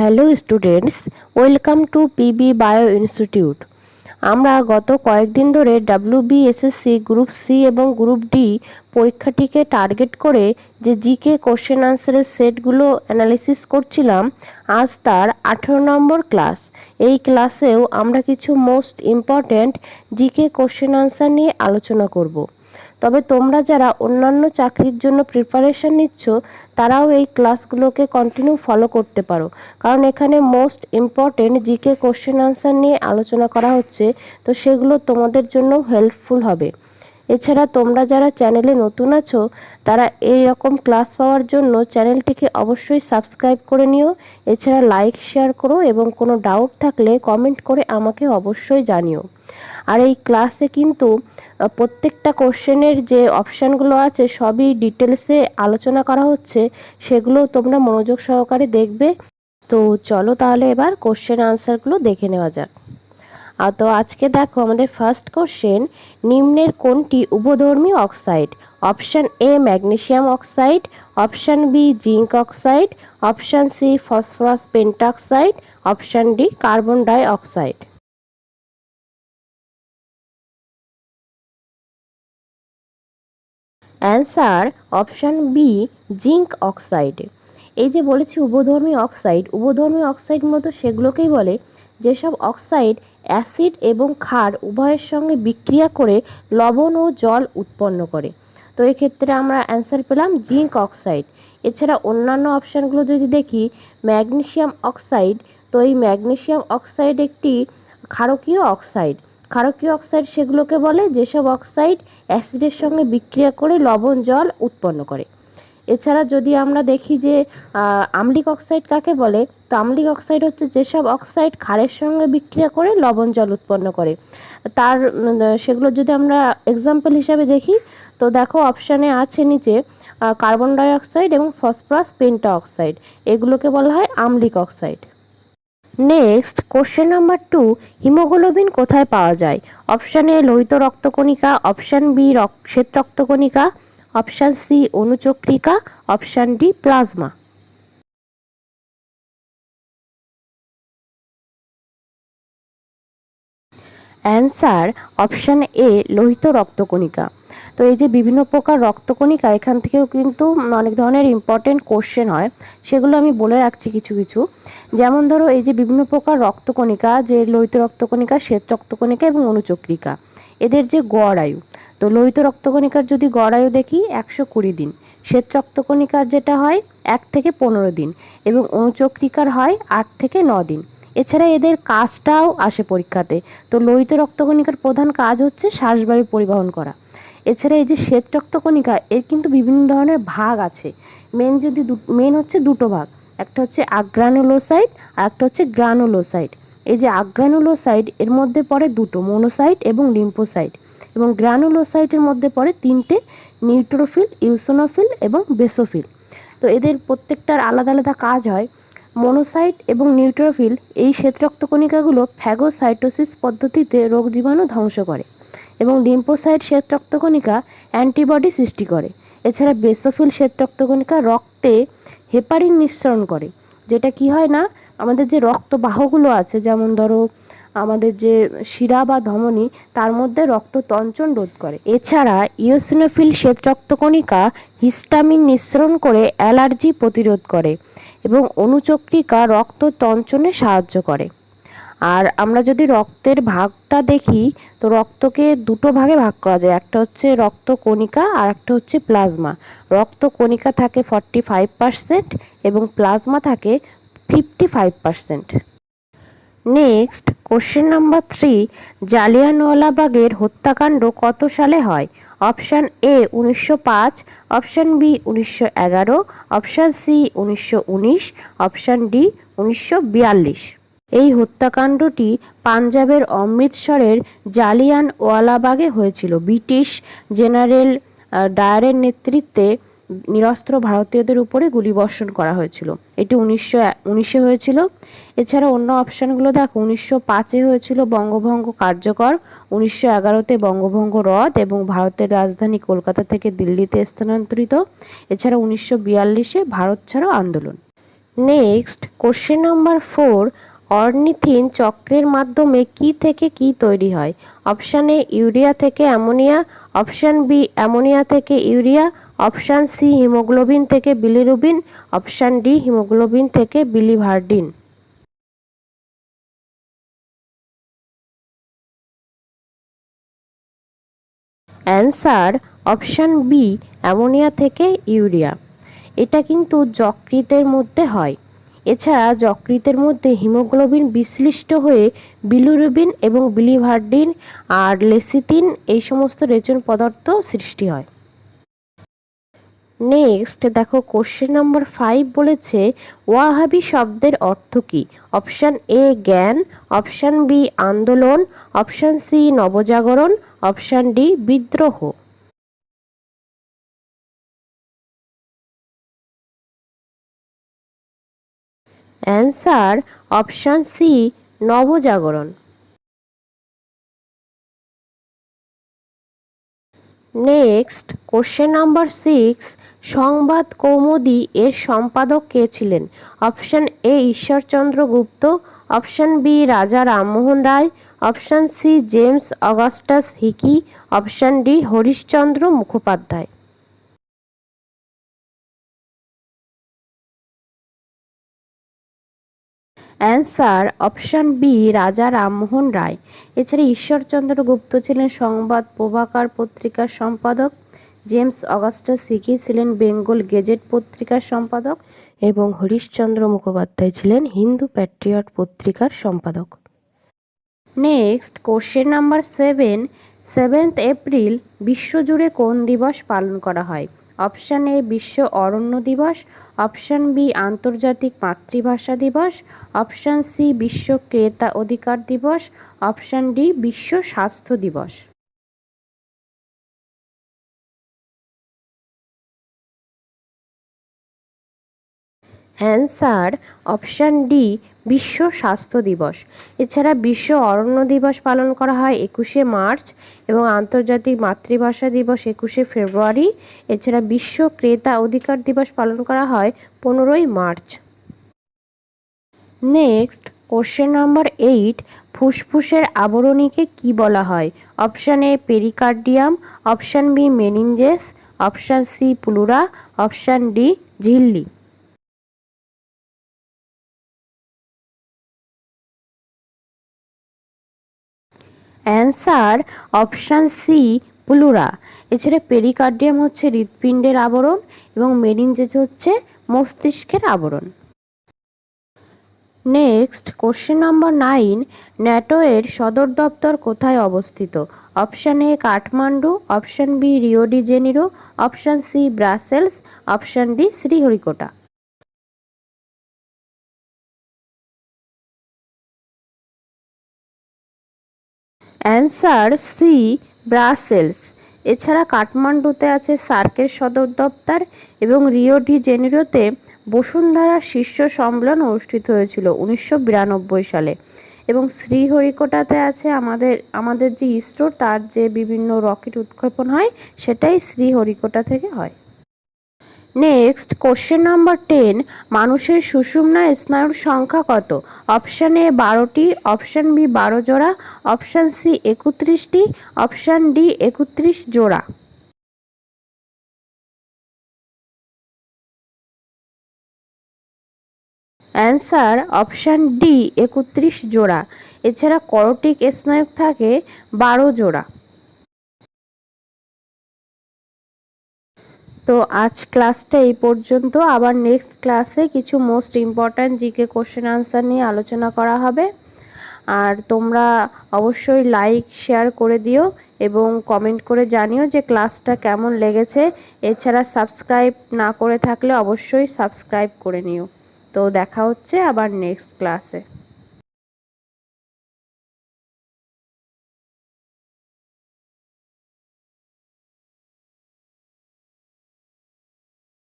Hello students, welcome to PB bio institute. আমরা গত কয়েকদিন ধরে ডাব্লিউবিএসএসসি গ্রুপ সি এবং গ্রুপ ডি পরীক্ষাটিকে টার্গেট করে যে জিকে কোশ্চেন আনসারের সেটগুলো অ্যানালিসিস করছিলাম, আজ তার আঠেরো নম্বর ক্লাস। এই ক্লাসেও আমরা কিছু most important GK question answer নিয়ে আলোচনা করব। তবে তোমরা যারা অন্যান্য চাকরির জন্য প্রিপারেশন নিচ্ছ, তারাও এই ক্লাসগুলোকে কন্টিনিউ ফলো করতে পারো। কারণ এখানে most important GK question answer নিয়ে আলোচনা করা হচ্ছে, তো সেগুলো তোমাদের জন্য হেল্পফুল হবে। এছাড়া তোমরা যারা চ্যানেলে নতুন আছো, তারা এই রকম ক্লাস পাওয়ার জন্য চ্যানেলটিকে অবশ্যই সাবস্ক্রাইব করে নিও। এছাড়া লাইক শেয়ার করো এবং কোনো ডাউট থাকলে কমেন্ট করে আমাকে অবশ্যই জানিও। আর এই ক্লাসে কিন্তু প্রত্যেকটা কোশ্চেনের যে অপশানগুলো আছে, সবই ডিটেলসে আলোচনা করা হচ্ছে। সেগুলো তোমরা মনোযোগ সহকারে দেখবে। তো চলো তাহলে এবার কোশ্চেন আনসারগুলো দেখে নেওয়া যাক। তো আজকে দেখো আমাদের ফার্স্ট কোশ্চেন নিম্নের কোনটি উভধর্মী oxide option A magnesium oxide option B zinc oxide option C phosphorus pentoxide option D carbon dioxide answer option B zinc oxide এই যে বলেছি উভধর্মী অক্সাইড উভধর্মী অক্সাইড মূলত সেগুলোকেই বলে, যেসব অক্সাইড অ্যাসিড এবং ক্ষার উভয়ের সঙ্গে বিক্রিয়া করে লবণ ও জল উৎপন্ন করে। তো এক্ষেত্রে আমরা অ্যান্সার পেলাম জিঙ্ক অক্সাইড। এছাড়া অন্যান্য অপশানগুলো যদি দেখি ম্যাগনেশিয়াম অক্সাইড, তো এই ম্যাগনেশিয়াম অক্সাইড একটি ক্ষারকীয় অক্সাইড। ক্ষারকীয় অক্সাইড সেগুলোকে বলে যেসব অক্সাইড অ্যাসিডের সঙ্গে বিক্রিয়া করে লবণ, জল উৎপন্ন করে। এছাড়া যদি আমরা দেখি যে আম্লিক অক্সাইড কাকে বলে? তো আম্লিক অক্সাইড হচ্ছে যেসব অক্সাইড ক্ষারের সঙ্গে বিক্রিয়া করে লবণ জল উৎপন্ন করে। তার সেগুলো যদি আমরা এক্সাম্পল হিসাবে দেখি, তো দেখো অপশানে আছে নিচে কার্বন ডাইঅক্সাইড এবং ফসফরাস পেন্টা অক্সাইড এগুলোকে বলা হয় আম্লিক oxide. Next question number two haemoglobin কোথায় পাওয়া যায়? অপশান এ লোহিত রক্তকণিকা অপশান বি শ্বেত রক্তকণিকা option C, অনুচক্রিকা, option D, plasma. Answer, option A, লোহিত রক্তকণিকা। তো এই যে বিভিন্ন প্রকার রক্তকণিকা, এখান থেকেও কিন্তু অনেক ধরনের ইম্পর্টেন্ট কোশ্চেন হয়। সেগুলো আমি বলে রাখছি কিছু কিছু। যেমন ধরো এই যে বিভিন্ন প্রকার রক্তকণিকা, যে লোহিত রক্তকণিকা, শ্বেত রক্তকণিকা এবং অনুচক্রিকা, এদের যে গড় আয়ু তো লোহিত রক্তকণিকার যদি গড় আয়ু দেখি একশো কুড়ি দিন। শ্বেত রক্তকণিকার যেটা হয় এক থেকে পনেরো দিন এবং অনুচক্রিকার হয় আট থেকে ন দিন। এছাড়া এদের কাজটাও আসে পরীক্ষাতে। তো লোহিত রক্তকণিকার প্রধান কাজ হচ্ছে শ্বাসবায়ু পরিবহন করা। এছাড়া এই যে শ্বেত রক্তকণিকা, এর কিন্তু বিভিন্ন ধরনের ভাগ আছে। মেন যদি মেন হচ্ছে দুটো ভাগ। একটা হচ্ছে আগ্রানুলোসাইট আর একটা হচ্ছে গ্রানুলোসাইট। এই যে আগ্রানুলোসাইট, এর মধ্যে পড়ে দুটো, মোনোসাইট এবং লিম্পোসাইট এবং গ্রানুলোসাইটের মধ্যে পড়ে তিনটে নিউট্রোফিল, ইউসোনোফিল এবং বেসোফিল। তো এদের প্রত্যেকটার আলাদা আলাদা কাজ হয়। মনোসাইট এবং নিউট্রোফিল এই শ্বেত রক্তকণিকাগুলো ফ্যাগোসাইটোসিস পদ্ধতিতে রোগ জীবাণু ধ্বংস করে এবং লিম্পোসাইট শ্বেত রক্তকণিকা অ্যান্টিবডি সৃষ্টি করে। এছাড়া বেসোফিল শ্বেত রক্তকণিকা রক্তে হেপারিন নিঃসরণ করে। যেটা কি হয় না, আমাদের যে রক্তবাহগুলো আছে, যেমন ধরো আমাদের যে শিরা বা ধমনী, তার মধ্যে রক্ত তঞ্চন রোধ করে। এছাড়া ইওসিনোফিল শ্বেত রক্তকণিকা হিস্টামিন নিঃসরণ করে অ্যালার্জি প্রতিরোধ করে এবং অনুচক্রিকা রক্ত তঞ্চনে সাহায্য করে। আর আমরা যদি রক্তের ভাগটা দেখি, তো রক্তকে দুটো ভাগে ভাগ করা যায়। একটা হচ্ছে রক্ত কণিকা আর একটা হচ্ছে প্লাজমা। রক্ত কণিকা থাকে ফর্টি ফাইভ পারসেন্ট এবং প্লাজমা থাকে fifty five percent next question number three জালিয়ানওয়ালাবাগের হত্যাকাণ্ড কত সালে হয়? অপশান এ উনিশশো পাঁচ অপশান বি উনিশশো এগারো অপশান সি উনিশশো উনিশ অপশান ডি উনিশশো বিয়াল্লিশ। এই হত্যাকাণ্ডটি পাঞ্জাবের অমৃতসরের জালিয়ানওয়ালাবাগে হয়েছিল। ব্রিটিশ জেনারেল ডায়ারের নেতৃত্বে নিরস্ত্র ভারতীয়দের উপরে গুলিবর্ষণ করা হয়েছিল। এটি উনিশশো, উনিশে হয়েছিল। এছাড়া অন্য অপশানগুলো দেখো, উনিশশো পাঁচে হয়েছিল বঙ্গভঙ্গ কার্যকর, উনিশশো এগারোতে বঙ্গভঙ্গ হ্রদ এবং ভারতের রাজধানী কলকাতা থেকে দিল্লিতে স্থানান্তরিত। এছাড়া উনিশশো বিয়াল্লিশে ভারত ছাড়ো আন্দোলন। Next question number four ornithine চক্রের মাধ্যমে কি থেকে কি তৈরি হয়? অপশান এ, ইউরিয়া থেকে অ্যামোনিয়া। অপশান বি, অ্যামোনিয়া থেকে ইউরিয়া। অপশান সি, হিমোগ্লোবিন থেকে বিলিরুবিন। অপশান ডি, হিমোগ্লোবিন থেকে biliverdin. Answer, option B, ammonia থেকে ইউরিয়া। এটা কিন্তু যকৃতের মধ্যে হয়। এছাড়া যকৃতের মধ্যে হিমোগ্লোবিন বিশ্লিষ্ট হয়ে বিলুরুবিন এবং বিলিভার্ডিন আর লেসিতিন এই সমস্ত রেচন পদার্থ সৃষ্টি হয়। নেক্সট দেখো কোশ্চেন নম্বর ফাইভ বলেছে, ওয়াহাবি শব্দের অর্থ কী? অপশান এ জ্ঞান, অপশান বি আন্দোলন, অপশান সি নবজাগরণ, অপশান ডি বিদ্রোহ। অ্যান্সার অপশান সি, নবজাগরণ। Next, question number six, Sambad Kaumudi এর সম্পাদক কে ছিলেন? Option A, Ishwarchandra Gupta. Option B, Raja Rammohan Roy. Option C, James Augustus Hicky. Option D, Harishchandra Mukhopadhyay. Answer option B, Raja Rammohan Roy. এছাড়া ঈশ্বরচন্দ্র গুপ্ত ছিলেন সংবাদ প্রভাকার পত্রিকার সম্পাদক। James Augustus সিকি ছিলেন বেঙ্গল গেজেট পত্রিকার সম্পাদক এবং হরিশচন্দ্র মুখোপাধ্যায় ছিলেন হিন্দু প্যাট্রিয়ট পত্রিকার সম্পাদক। Next, question number seven, seventh April বিশ্বজুড়ে কোন দিবস পালন করা হয়? অপশান এ বিশ্ব অরণ্য দিবস, অপশান বি আন্তর্জাতিক মাতৃভাষা দিবস, অপশান সি বিশ্ব ক্রেতা অধিকার দিবস, অপশান ডি বিশ্ব স্বাস্থ্য দিবস। অ্যান্সার অপশান ডি, বিশ্ব স্বাস্থ্য দিবস। এছাড়া বিশ্ব অরণ্য দিবস পালন করা হয় একুশে মার্চ এবং আন্তর্জাতিক মাতৃভাষা দিবস একুশে ফেব্রুয়ারি। এছাড়া বিশ্ব ক্রেতা অধিকার দিবস পালন করা হয় পনেরোই March. Next, question number eight, ফুসফুসের আবরণীকে কি বলা হয়? Option A, pericardium, option B, meninges, option C, pleura, option D, ঝিল্লি। অ্যান্সার অপশান সি প্লুরা এছাড়া পেরিকার্ডিয়াম হচ্ছে হৃৎপিণ্ডের আবরণ এবং মেরিনজেজ হচ্ছে মস্তিষ্কের আবরণ। Next, question number nine NATO এর সদর দপ্তর কোথায় অবস্থিত? Option A, Kathmandu, option B, Rio de Janeiro, option C, Brussels, option D, Sriharikota. Answer C, Brussels. এছাড়া কাঠমান্ডুতে আছে সার্কের সদর দপ্তর এবং রিও ডি জেনিরোতে বসুন্ধরা শীর্ষ সম্মেলন অনুষ্ঠিত হয়েছিল উনিশশো বিরানব্বই সালে। এবং শ্রীহরিকোটাতে আছে আমাদের আমাদের যে ইসরো তার যে বিভিন্ন রকেট উৎক্ষেপণ হয়, সেটাই শ্রীহরিকোটা থেকে হয়। নেক্সট কোশ্চেন নাম্বার টেন মানুষের সুষুম্না স্নায়ুর সংখ্যা কত? অপশান এ বারোটি অপশান বি বারো জোড়া অপশান সি একত্রিশটি অপশান ডি একত্রিশ জোড়া। অ্যান্সার অপশান ডি একত্রিশ জোড়া। এছাড়া করটিক স্নায়ুক থাকে বারো জোড়া। তো আজ ক্লাসটা এই পর্যন্ত। আবার নেক্সট ক্লাসে কিছু most important GK question answer নিয়ে আলোচনা করা হবে। আর তোমরা অবশ্যই লাইক শেয়ার করে দিও এবং কমেন্ট করে জানিও যে ক্লাসটা কেমন লেগেছে। এছাড়া সাবস্ক্রাইব না করে থাকলে অবশ্যই সাবস্ক্রাইব করে নিও। তো দেখা হচ্ছে আবার নেক্সট ক্লাসে